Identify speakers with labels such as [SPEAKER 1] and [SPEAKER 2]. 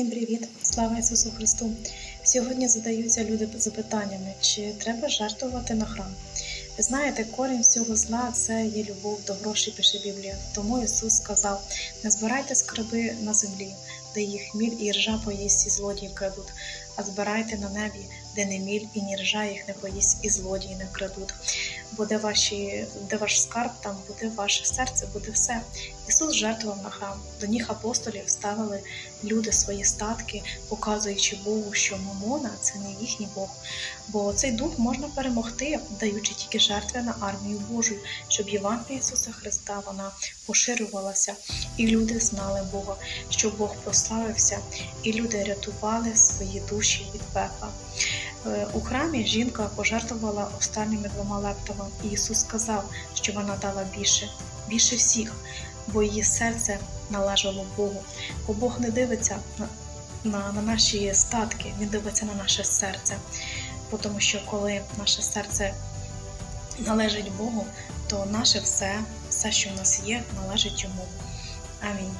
[SPEAKER 1] Всім привіт! Слава Ісусу Христу! Сьогодні задаються люди запитаннями, чи треба жертвувати на храм. Ви знаєте, корінь всього зла це є любов до грошей, пише Біблія. Тому Ісус сказав: не збирайте скарби на землі, де їх міль і ржа поїсть і злодії крадуть, а збирайте на небі, де не міль і ні ржа їх не поїсть і злодії не крадуть. Бо де, ваші, де ваш скарб, там буде ваше серце, буде все. Ісус жертвував на храм. До ніг апостолів ставили люди свої статки, показуючи Богу, що Мамона це не їхній Бог. Бо цей дух можна перемогти, даючи тільки жертви на армію Божу, щоб Євангелія Ісуса Христа вона поширювалася, і люди знали Бога, щоб Бог прославився, і люди рятували свої душі від пекла. Е, У храмі жінка пожертвувала останніми двома лептами, і Ісус сказав, що вона дала більше, більше всіх, бо її серце належало Богу. Бо Бог не дивиться на, на, на наші статки, Він дивиться на наше серце. Тому що коли наше серце належить Богу, то наше все, все, що в нас є, належить йому. Амінь.